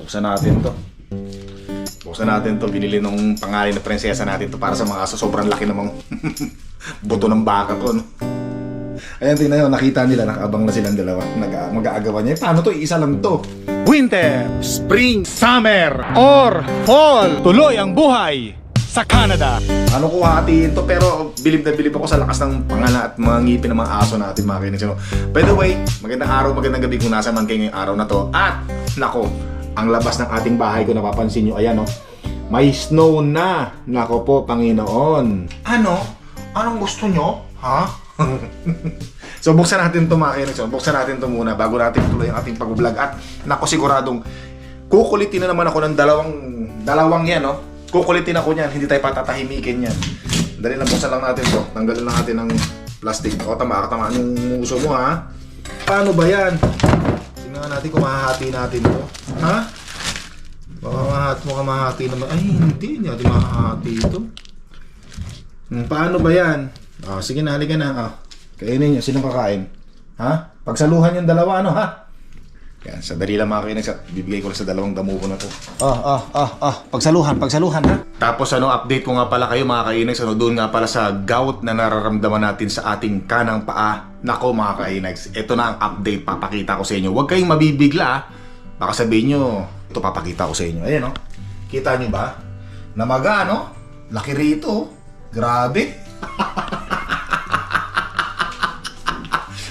Buksan natin to. Buksan natin to. Binili nung pangalan na prinsesa natin to para sa mga aso. Sobrang laki namang buto ng baka to. No? Ayan, tingnan nyo. Nakita nila. Nakaabang na silang dalawa. Mag-aagawan niya. Paano to? Isa lang to. Winter, Spring, Summer, or Fall. Tuloy ang buhay sa Canada. Ano ko hatiin to pero bilib na bilib ako sa lakas ng pangala at mga ngipin ng mga aso natin mga kainis. No? By the way, magandang araw, magandang gabi kung nasa man kayo ngayong araw na to. At, nako, ang labas ng ating bahay ko napapansin nyo, ayan no, may snow na. Nako po, Panginoon. Ano? Anong gusto nyo? Ha? so buksan natin to mga kainis. Buksan natin to muna bago natin tuloy ang ating pag-vlog. At nako siguradong kukulitin na naman ako ng dalawang dalawang yan, no? Kukulitin ako niyan, hindi tayo patatahimikin yan. Dali lang buksan lang natin to. Tanggalin lang natin ng plastic. O, tama, tamaan yung uso mo, ha? Paano ba yan? Tingnan natin kung mahahati natin to. Ha? Baka mahahati mo ka mahahati naman. Ay, hindi. Hindi natin mahahati ito. Hmm, paano ba yan? Ah, sige na, halika na. Ah, kainin nyo. Sinong kakain? Ha? Pagsaluhan yung dalawa, ano, ha? Yan, sandali lang mga kainis at bibigay ko lang sa dalawang damuho na to. Ah, ah, ah, ah. Pagsaluhan, pagsaluhan ha. Tapos ano, update ko nga pala kayo mga kainis, ano, doon nga pala sa gout na nararamdaman natin sa ating kanang paa. Nako mga kainis, ito na ang update papakita ko sa inyo. Huwag kayong mabibigla ah. Baka sabihin nyo, ito papakita ko sa inyo. Ayan oh. Kita nyo ba? Namaga no? Laki rito. oh. Grabe.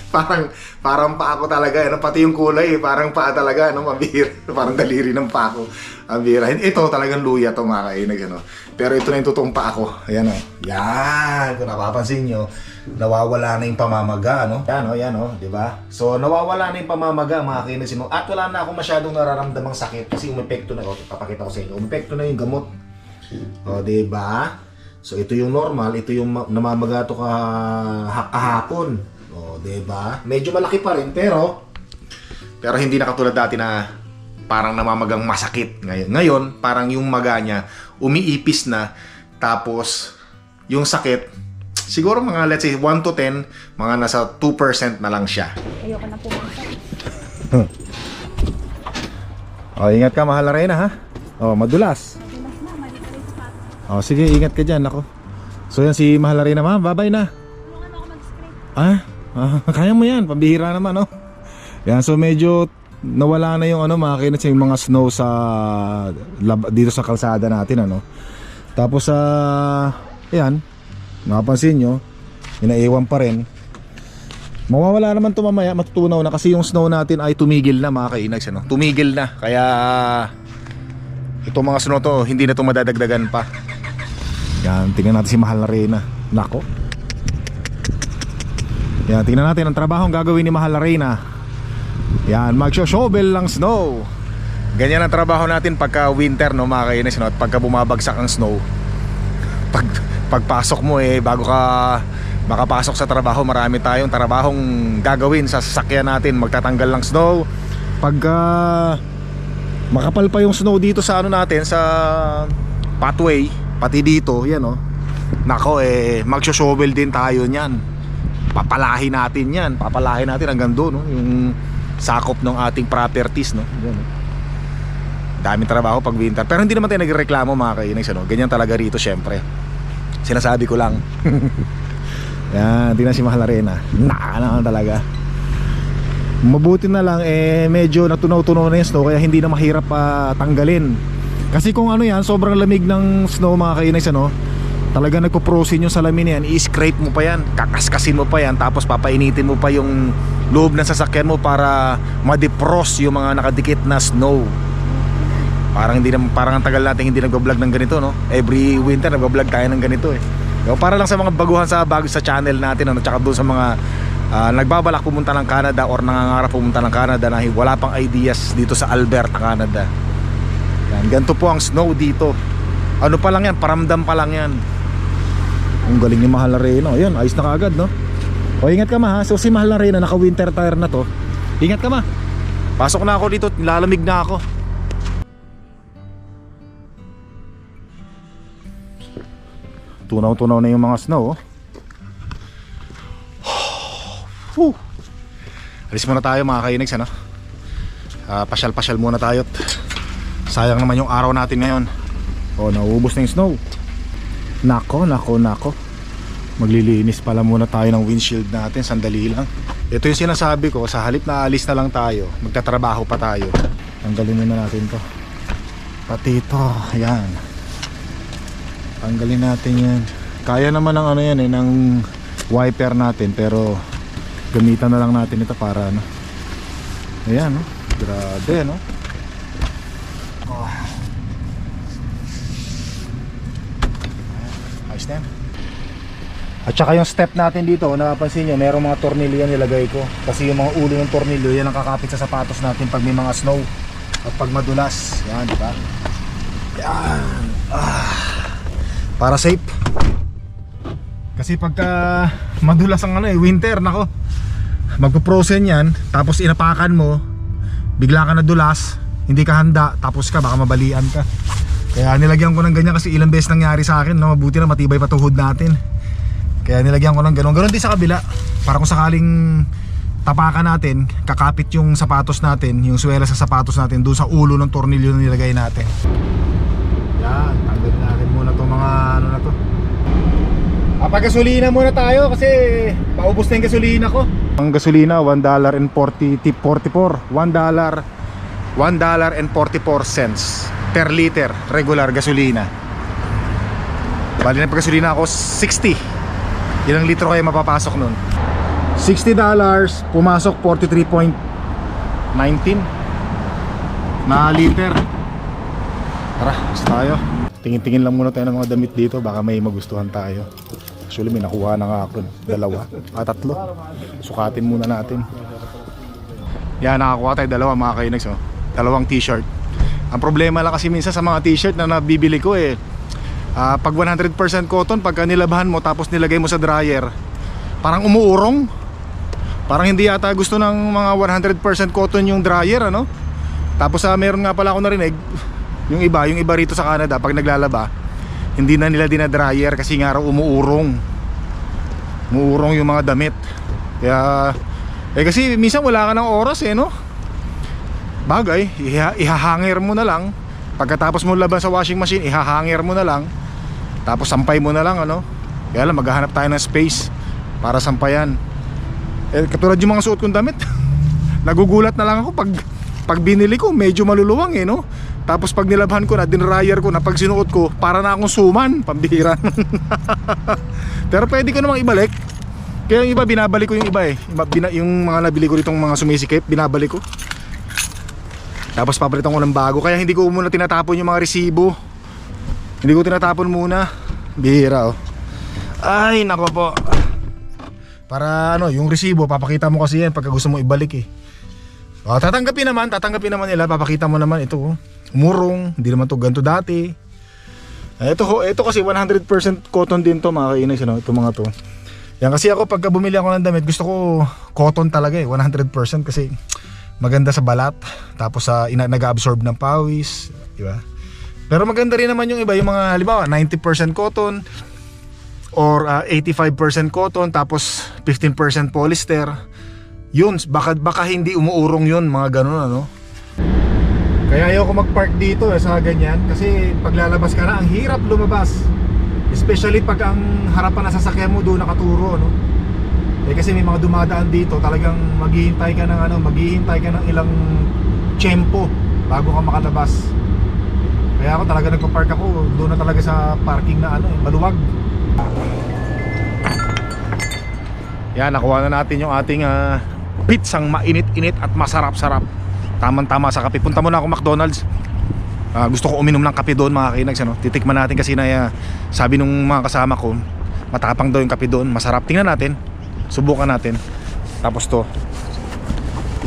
parang parang paa ko talaga ano pati yung kulay eh, parang paa talaga ano mabihira. Parang daliri ng paa ko. Ang bihira. Ito talagang luya to mga kainig ano. Pero ito na yung totoong paa ko. Ayan oh. Yan. Kung napapansin nyo nawawala na yung pamamaga ano. Yan oh yan oh di ba? So nawawala na yung pamamaga mga kainig sino. At wala na akong masyadong nararamdamang sakit kasi umepekto na oh papakita ko sa inyo. Umepekto na yung gamot. Oh di ba? So ito yung normal ito yung ma- namamaga to ka ha- kahapon o, di ba? Medyo malaki pa rin, pero... Pero hindi na katulad dati na parang namamagang masakit. Ngayon, ngayon parang yung maga niya, umiipis na. Tapos, yung sakit, siguro mga let's say 1 to 10, mga nasa 2% na lang siya. Ayoko na pumunta. O, ingat ka, mahal na ha? O, madulas. Pinas na, mali na rin sa O, sige, ingat ka dyan, ako. So, yan si Mahal Arena, ma'am. Bye-bye na. Tulungan mo ako mag-spray. Ah, ah, kaya mo yan, pambihira naman, no? Yan, so medyo nawala na yung ano, makakita sa yung mga snow sa dito sa kalsada natin, ano? Tapos sa yan, napansin nyo, inaiwan pa rin. Mawawala naman to mamaya, matutunaw na kasi yung snow natin ay tumigil na mga kainags, ano? Tumigil na, kaya itong mga snow to, hindi na to madadagdagan pa. Yan, tingnan natin si Mahal na Reyna. Nako, yan, tingnan natin ang trabaho ang gagawin ni Mahal na Reyna. Yan, magsho-shovel lang snow. Ganyan ang trabaho natin pagka winter, no, mga kainis, no? At pagka bumabagsak ang snow. Pag, pagpasok mo eh, bago ka makapasok sa trabaho, marami tayong trabahong gagawin sa sasakyan natin. Magtatanggal ng snow. Pagka makapal pa yung snow dito sa ano natin, sa pathway, pati dito, yan, no. Nako, eh, magsho-shovel din tayo niyan papalahin natin yan. Papalahin natin hanggang doon no? yung sakop ng ating properties no? Yan, no? daming trabaho pag winter. Pero hindi naman tayo nagreklamo mga kainags ano? ganyan talaga rito syempre. Sinasabi ko lang. Yan tingnan si Mahal Arena. Naka naman talaga. Mabuti na lang eh medyo natunaw-tunaw na yung snow kaya hindi na mahirap pa tanggalin. Kasi kung ano yan sobrang lamig ng snow mga kainags ano talaga nagpo-frozen yung salamin yan. I-scrape mo pa yan. Kakaskasin mo pa yan. Tapos papainitin mo pa yung loob ng sasakyan mo para ma-defrost yung mga nakadikit na snow. Parang hindi na, parang ang tagal natin hindi nagbablog ng ganito no? Every winter nagbablog tayo ng ganito eh. So, para lang sa mga baguhan sa bago sa channel natin ano tsaka doon sa mga ah, nagbabalak pumunta ng Canada or nangangarap pumunta ng Canada na wala pang ideas dito sa Alberta, Canada. Yan, ganito po ang snow dito. Ano pa lang yan, paramdam pa lang yan ang galing ni Mahal na Reyna. Ayun, ayos na kaagad, no? O, ingat ka ma, ha? So, si Mahal na Reyna, naka-winter tire na to. Ingat ka ma. Pasok na ako dito, lalamig na ako. Tunaw-tunaw na yung mga snow, oh. Whew. Alis muna tayo mga kainags, ano? Ah, pasyal-pasyal muna tayo. Sayang naman yung araw natin ngayon. Oh, nauubos na yung snow. Nako, nako, nako. Maglilinis pala muna tayo ng windshield natin, sandali lang. Ito yung sinasabi ko, sa halip na alis na lang tayo, magtatrabaho pa tayo. Tanggalin muna natin to. Pati ito, ayan. Tanggalin natin yan. Kaya naman ng ano yan eh, ng wiper natin, pero gamitan na lang natin ito para ano. Ayan, no? Grabe, no? Oh. Ayan, Ayos. At saka yung step natin dito, napapansin nyo, merong mga tornilyo yan nilagay ko. Kasi yung mga ulo ng tornilyo, yan ang kakapit sa sapatos natin pag may mga snow. At pag madulas. Yan, di ba? Yan. Ah. Para safe. Kasi pagka madulas ang ano eh, winter, nako. Magpo-frozen yan, tapos inapakan mo, bigla ka nadulas, hindi ka handa, tapos ka, baka mabalian ka. Kaya nilagyan ko ng ganyan kasi ilang beses nangyari sa akin, no? mabuti na matibay pa tuhod natin. Kaya nilagyan ko ng ganun. Ganun din sa kabila. Para kung sakaling tapakan natin, kakapit yung sapatos natin, yung suwela sa sapatos natin doon sa ulo ng tornilyo na nilagay natin. Yan, tanggalin natin muna tong mga ano na to. Papagasolina muna tayo kasi paubos na yung gasolina ko. Ang gasolina, $1 and 40 tip 44. $1 $1 and 44 cents per liter regular gasolina. Bali na pagkasolina ako 60. Ilang litro kayo mapapasok nun? $60 pumasok 43.19 na liter. Tara, basta tayo. Tingin-tingin lang muna tayo ng mga damit dito baka may magustuhan tayo. Actually may nakuha na nga ako. Dalawa. Ah, tatlo. Sukatin muna natin. Yan, nakakuha tayo dalawa mga kainags. Oh. Dalawang t-shirt. Ang problema lang kasi minsan sa mga t-shirt na nabibili ko eh. ah, pag 100% cotton, pagka nilabahan mo tapos nilagay mo sa dryer, parang umuurong. Parang hindi yata gusto ng mga 100% cotton yung dryer, ano? Tapos sa meron nga pala ako narinig, yung iba, yung iba rito sa Canada, pag naglalaba, hindi na nila dinadryer kasi nga raw umuurong. Umuurong yung mga damit. Kaya, eh kasi minsan wala ka ng oras eh, no? Bagay, iha, ihahanger mo na lang. Pagkatapos mo laban sa washing machine, ihahanger mo na lang. Tapos sampay mo na lang, ano? Kaya lang, maghahanap tayo ng space para sampayan. Eh, katulad yung mga suot kong damit. Nagugulat na lang ako pag pag binili ko, medyo maluluwang eh, no? Tapos pag nilabhan ko na, dinryer ko na, pag sinuot ko, para na akong suman, pambihira. Pero pwede ko namang ibalik. Kaya yung iba, binabalik ko yung iba eh. Yung mga nabili ko ditong mga sumisikip, binabalik ko. Tapos papalitan ko ng bago. Kaya hindi ko muna tinatapon yung mga resibo. Hindi ko tinatapon muna. Bihira oh. Ay, nako po. Para ano, yung resibo, papakita mo kasi yan pagka gusto mo ibalik eh. O, tatanggapin naman, tatanggapin naman nila, papakita mo naman ito. oh. Umurong, hindi naman to ganito dati. Eh, Ito, ho- ito kasi 100% cotton din to mga kainis, ano, ito mga to. Yan kasi ako pagka bumili ako ng damit, gusto ko cotton talaga eh, 100% kasi maganda sa balat, tapos sa ina nag-absorb ng pawis, di ba? Pero maganda rin naman yung iba, yung mga halimbawa 90% cotton or ah, 85% cotton tapos 15% polyester. Yun, baka baka hindi umuurong yun, mga ganun ano. Kaya ayoko mag-park dito eh, sa ganyan kasi paglalabas ka na, ang hirap lumabas. Especially pag ang harapan na sasakyan mo doon nakaturo, no? Eh kasi may mga dumadaan dito, talagang maghihintay ka ng ano, maghihintay ka ng ilang tiyempo bago ka makalabas. Kaya ako talaga nagpa-park ako doon na talaga sa parking na ano, eh, maluwag. Yan, nakuha na natin yung ating ah, pitsang mainit-init at masarap-sarap. Tamang-tama sa kape. Punta muna ako McDonald's. Ah, gusto ko uminom ng kape doon mga kinags ano. Titikman natin kasi na ah, sabi nung mga kasama ko, matapang daw yung kape doon, masarap. Tingnan natin. Subukan natin. Tapos to.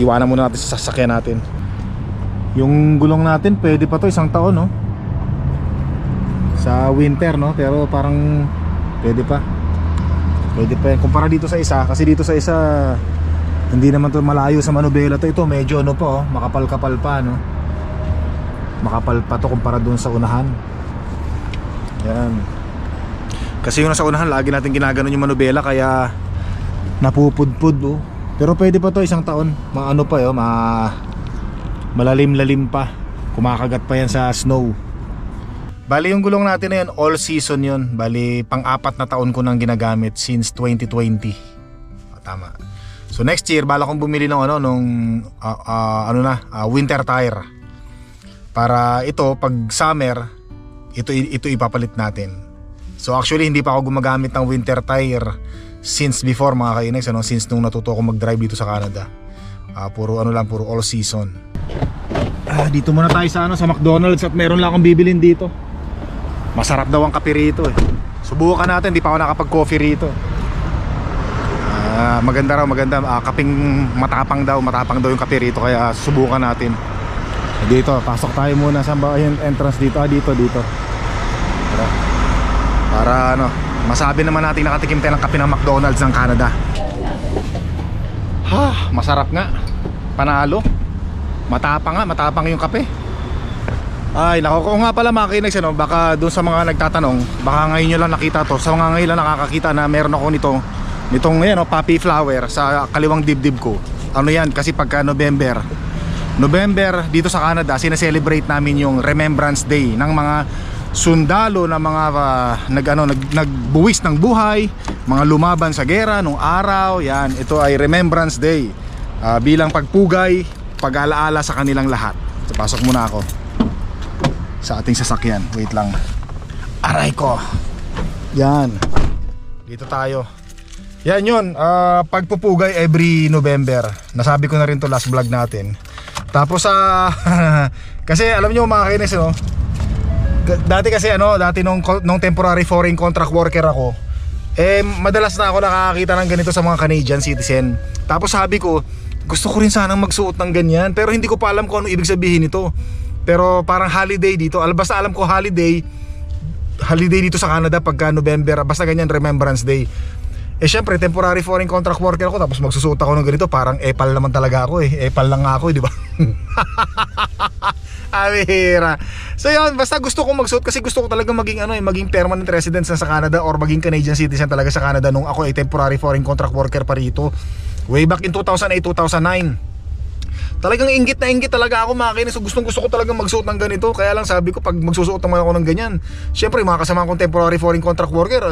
Iwanan muna natin sa sasakyan natin. Yung gulong natin, pwede pa to isang taon, no? Sa winter, no? Pero parang pwede pa. Pwede pa yan. Kumpara dito sa isa, kasi dito sa isa hindi naman to malayo sa Manubela to. Ito medyo ano pa, oh, makapal-kapal pa, no? Makapal pa to kumpara doon sa unahan. Yan. Kasi yung nasa unahan, lagi natin ginaganon yung Manubela kaya napupudpud, oh. Pero pwede pa to isang taon. Mga ano pa, oh, ma Malalim-lalim pa. Kumakagat pa yan sa snow. Bali yung gulong natin na yan, all season yun. Bali pang-apat na taon ko nang ginagamit since 2020. Ah, Tama. So next year, bala kong bumili ng ano, nung ah, ah, ano na, ah, winter tire. Para ito, pag summer, ito, ito ipapalit natin. So actually, hindi pa ako gumagamit ng winter tire since before mga kainex, ano, since nung natuto ako mag-drive dito sa Canada. Ah, puro ano lang, puro all season. Ah, dito muna tayo sa ano, sa McDonald's at meron lang akong bibilin dito. Masarap daw ang kape rito eh. Subukan natin, di pa ako nakapag-coffee rito. Ah, maganda raw, maganda. Ah, kaping matapang daw, matapang daw yung kape rito kaya subukan natin. Dito, pasok tayo muna sa ba yung entrance dito? Ah, dito, dito. Tara. Para ano, masabi naman natin nakatikim tayo ng kape ng McDonald's ng Canada. Ha, masarap nga. Panalo. Matapang nga, matapang yung kape. Ay, nako, kung nga pala mga kinex, ano, baka doon sa mga nagtatanong, baka ngayon nyo lang nakita to. Sa mga ngayon lang nakakakita na meron ako nito, nitong yan, oh, poppy flower sa kaliwang dibdib ko. Ano yan, kasi pagka November, November dito sa Canada, sineselebrate namin yung Remembrance Day ng mga sundalo na mga ah, nag ano nag, nagbuwis ng buhay, mga lumaban sa gera nung araw. Yan, ito ay Remembrance Day. Ah, bilang pagpugay, pag-alaala sa kanilang lahat. So, pasok muna ako sa ating sasakyan. Wait lang. Aray ko. Yan. Dito tayo. Yan yun. ah, pagpupugay every November. Nasabi ko na rin to last vlog natin. Tapos sa kasi alam niyo mga kainis no. Dati kasi ano, dati nung nung temporary foreign contract worker ako, eh madalas na ako nakakakita ng ganito sa mga Canadian citizen. Tapos sabi ko, gusto ko rin sanang magsuot ng ganyan, pero hindi ko pa alam kung ano ibig sabihin nito. Pero parang holiday dito, basta alam ko holiday, holiday dito sa Canada pagka November, basta ganyan Remembrance Day. Eh syempre, temporary foreign contract worker ako tapos magsusuot ako ng ganito, parang epal naman talaga ako eh. Epal lang ako, eh, di ba? Amira. So yun, basta gusto kong magsuot kasi gusto ko talaga maging ano eh, maging permanent resident sa Canada or maging Canadian citizen talaga sa Canada nung ako ay temporary foreign contract worker pa rito. Way back in 2008, 2009. Talagang inggit na inggit talaga ako mga kinis. So gustong gusto ko talaga magsuot ng ganito. Kaya lang sabi ko pag magsusuot naman ako ng ganyan. Syempre mga kasama kong temporary foreign contract worker.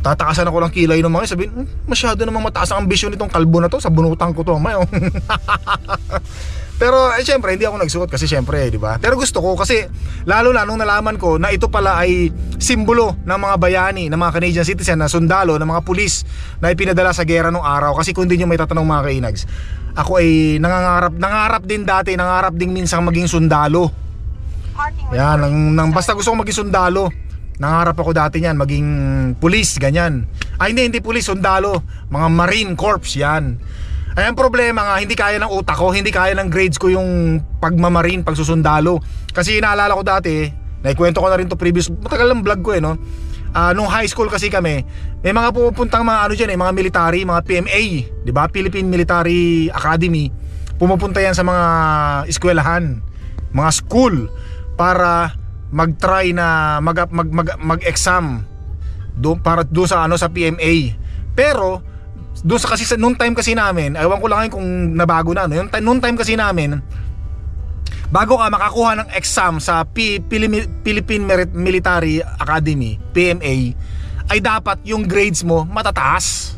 Tatakasan ako ng kilay ng mga. Sabihin, "Hmm, masyado namang mataas ang ambisyon nitong kalbo na to. Sa bunutan ko to. May, oh." Pero eh, syempre hindi ako nagsuot kasi syempre, eh, di ba? Pero gusto ko kasi lalo na nung nalaman ko na ito pala ay simbolo ng mga bayani, ng mga Canadian citizen na sundalo, ng mga pulis na ipinadala sa gera nung araw. Kasi kung hindi nyo may tatanong mga kainags, ako ay nangangarap, nangarap din dati, nangarap din minsan maging sundalo. Yan, nang, nang basta gusto ko maging sundalo. Nangarap ako dati niyan, maging pulis, ganyan. Ay hindi, hindi pulis, sundalo. Mga Marine Corps, yan. Ay ang problema nga, hindi kaya ng utak ko, hindi kaya ng grades ko yung pagmamarine, pagsusundalo. Kasi inaalala ko dati, naikwento ko na rin to previous, matagal lang vlog ko eh, no? Ah, nung high school kasi kami, may mga pumupuntang mga ano dyan eh, mga military, mga PMA, di ba? Philippine Military Academy. Pumupunta yan sa mga eskwelahan, mga school, para mag-try na mag, mag, mag, mag-exam do, para do sa ano sa PMA. Pero doon sa kasi sa noon time kasi namin, ewan ko lang ngayon kung nabago na no. Yung noon time kasi namin, bago ka makakuha ng exam sa P- Philippine Merit- Military Academy, PMA, ay dapat yung grades mo matataas.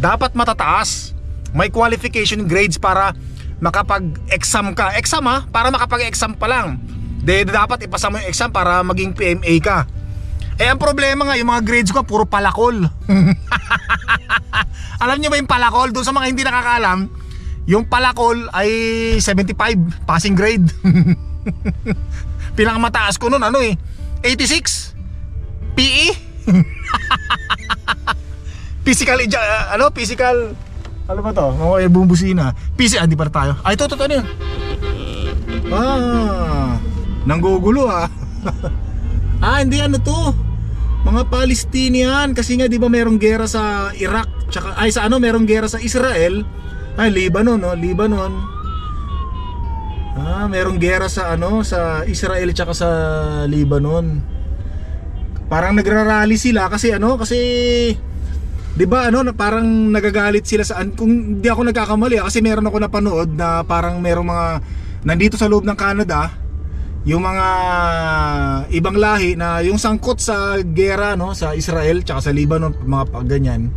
Dapat matataas. May qualification grades para makapag-exam ka. Exam ha, para makapag-exam pa lang. De, dapat ipasa mo yung exam para maging PMA ka. Eh ang problema nga, yung mga grades ko puro palakol. Alam niyo ba yung palakol? Doon sa mga hindi nakakaalam, yung palakol ay 75 passing grade. Pinakamataas ko noon ano eh, 86. PE. physical eja- ano, physical ano ba to? Mga bumbusina. PC, ah, di pa tayo. Ay, ito, ito, ito, ano yun? Ah, nanggugulo ah. ah, hindi ano to. Mga Palestinian kasi nga 'di ba merong gera sa Iraq tsaka ay sa ano merong gera sa Israel. Ay Lebanon no, Lebanon. Ah, merong gera sa ano sa Israel tsaka sa Lebanon. Parang nagrarally sila kasi ano kasi 'di ba ano parang nagagalit sila sa kung hindi ako nagkakamali ah, kasi meron ako napanood na parang merong mga nandito sa loob ng Canada, yung mga ibang lahi na yung sangkot sa gera no sa Israel tsaka sa Lebanon mga pag ganyan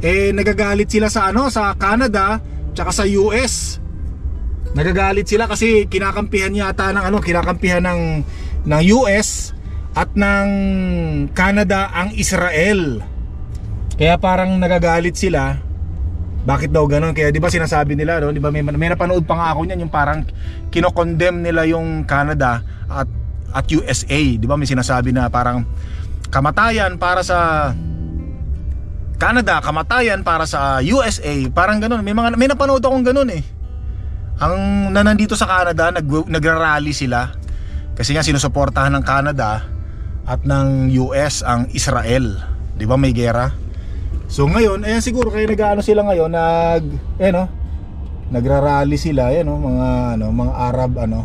eh nagagalit sila sa ano sa Canada tsaka sa US nagagalit sila kasi kinakampihan yata ng ano kinakampihan ng ng US at ng Canada ang Israel. Kaya parang nagagalit sila bakit daw ganun? Kaya 'di ba sinasabi nila, no? 'Di ba may, may napanood pa nga ako niyan yung parang kino-condemn nila yung Canada at at USA, 'di ba? May sinasabi na parang kamatayan para sa Canada, kamatayan para sa USA, parang ganun. May mga may napanood akong ganun eh. Ang na nandito sa Canada, nag nagrarally sila kasi nga sinusuportahan ng Canada at ng US ang Israel. 'Di ba may gera? So ngayon, ayan siguro kaya nag-ano sila ngayon, nag eh no, nagrarally sila, ayan no, mga ano, mga Arab ano,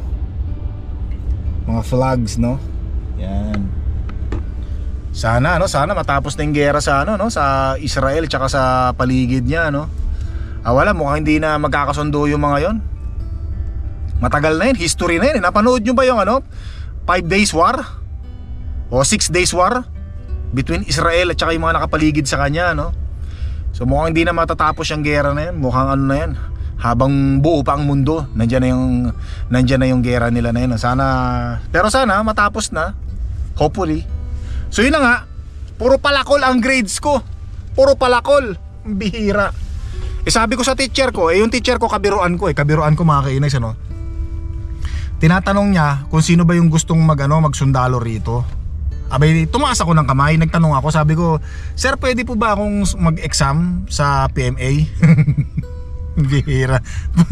mga flags no. Yan. Sana ano, sana matapos na yung gera sa ano no, sa Israel tsaka sa paligid niya no. Ah, wala mukhang hindi na magkakasundo yung mga yon. Matagal na yun, history na yun. eh. Napanood nyo ba yung ano, 5 days war? O 6 days war? Between Israel at saka yung mga nakapaligid sa kanya no? So mukhang hindi na matatapos yung gera na yan. Mukhang ano na yan. Habang buo pa ang mundo nandiyan na yung nandiyan na yung gera nila na yun sana pero sana matapos na. Hopefully. So yun na nga. Puro palakol ang grades ko. Puro palakol. Bihira. Eh sabi ko sa teacher ko eh yung teacher ko kabiruan ko eh. Kabiruan ko mga kainis ano tinatanong niya kung sino ba yung gustong mag ano magsundalo rito Abay, tumaas ako ng kamay, nagtanong ako, sabi ko, Sir, pwede po ba akong mag-exam sa PMA? Bihira.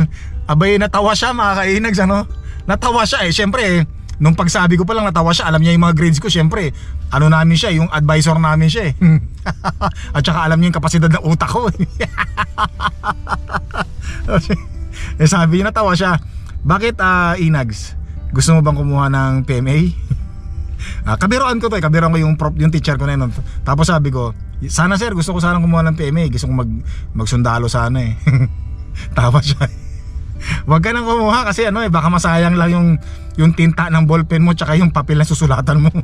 Abay, natawa siya mga kainags, ano? Natawa siya eh, syempre eh, nung pagsabi ko pa lang natawa siya, alam niya yung mga grades ko, syempre, ano namin siya, yung advisor namin siya eh. At saka alam niya yung kapasidad ng utak ko. eh sabi niya, natawa siya, bakit ah, Inags? Gusto mo bang kumuha ng PMA? Ah, kabiroan ko to eh, kabiroan ko yung prop, yung teacher ko na yun. Tapos sabi ko, sana sir, gusto ko sana kumuha ng PMA, gusto ko mag magsundalo sana eh. Tapos siya. Huwag ka nang kumuha kasi ano eh, baka masayang lang yung yung tinta ng ballpen mo tsaka yung papel na susulatan mo.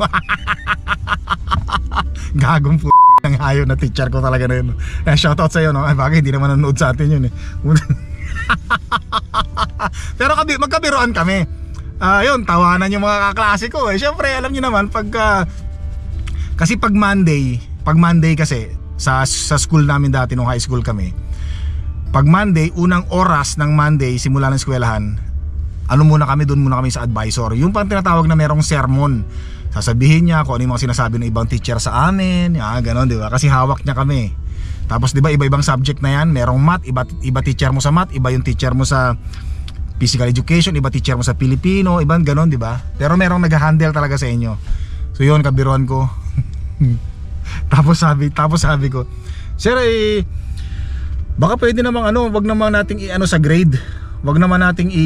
Gagong p*** ng hayo na teacher ko talaga na yun. Eh, shoutout sa'yo no, ay bakit hindi naman nanonood sa atin yun eh. Pero kabi, magkabiroan kami. Ah, yun, tawanan yung mga kaklase ko eh. Syempre, alam niyo naman pagka kasi pag Monday, pag Monday kasi sa sa school namin dati nung high school kami. Pag Monday, unang oras ng Monday simula ng eskwelahan, ano muna kami doon muna kami sa advisor. Yung pang tinatawag na merong sermon. Sasabihin niya kung ano yung mga sinasabi ng ibang teacher sa amin, ya, ganon, di ba? Kasi hawak niya kami. Tapos 'di ba iba-ibang subject na 'yan, merong math, iba iba teacher mo sa math, iba yung teacher mo sa physical education, iba teacher mo sa Pilipino, ibang ganon, di ba? Pero merong nag-handle talaga sa inyo. So yun, kabiruan ko. tapos sabi, tapos sabi ko, Sir, eh, baka pwede namang ano, wag naman nating i-ano sa grade. Wag naman nating i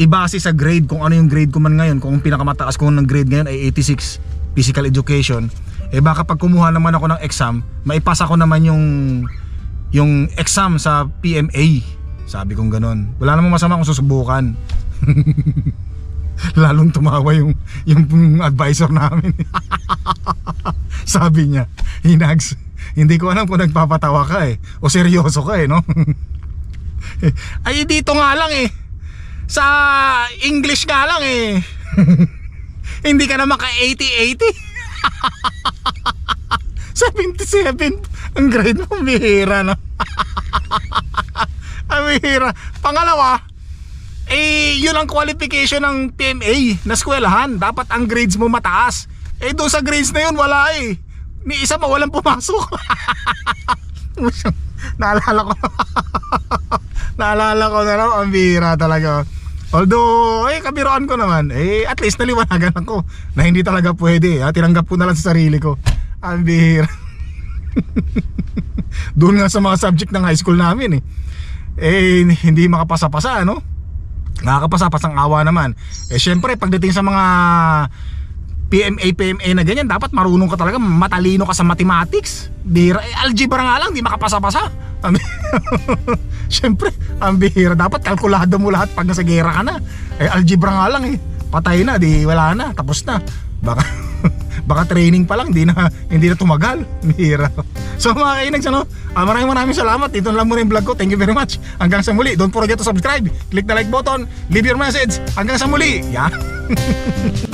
ibase sa grade kung ano yung grade ko man ngayon, kung pinakamataas ko ng grade ngayon ay 86 physical education. Eh baka pag kumuha naman ako ng exam, maipasa ko naman yung yung exam sa PMA. Sabi kong ganun. Wala namang masama kung susubukan. Lalong tumawa yung, yung advisor namin. Sabi niya, Hinags, hindi ko alam kung nagpapatawa ka eh. O seryoso ka eh, no? Ay, dito nga lang eh. Sa English nga lang eh. hindi ka naman ka 80-80. 77 ang grade mo, bihira no? Bihira. Pangalawa, eh, yun ang qualification ng PMA na eskwelahan. Dapat ang grades mo mataas. Eh, doon sa grades na yun, wala eh. Ni isa pa walang pumasok. Naalala ko. Naalala ko na raw, ang talaga. Although, eh, kabiroan ko naman. Eh, at least naliwanagan ako na hindi talaga pwede. Ha? Tinanggap ko na lang sa sarili ko. Ang bihira. Doon nga sa mga subject ng high school namin eh eh hindi makapasa-pasa no nakakapasa ang awa naman eh syempre pagdating sa mga PMA PMA na ganyan dapat marunong ka talaga matalino ka sa mathematics Bira, eh, algebra nga lang di makapasa-pasa Ang Siyempre, ang bihira. Dapat kalkulado mo lahat pag nasa gera ka na. Eh, algebra nga lang eh. Patay na, di wala na, tapos na. Baka, baka training pa lang, hindi na, hindi na tumagal. Bihira. So mga kainags, ano, ah, maraming maraming salamat. Ito na lang muna yung vlog ko. Thank you very much. Hanggang sa muli. Don't forget to subscribe. Click the like button. Leave your message. Hanggang sa muli. Yan.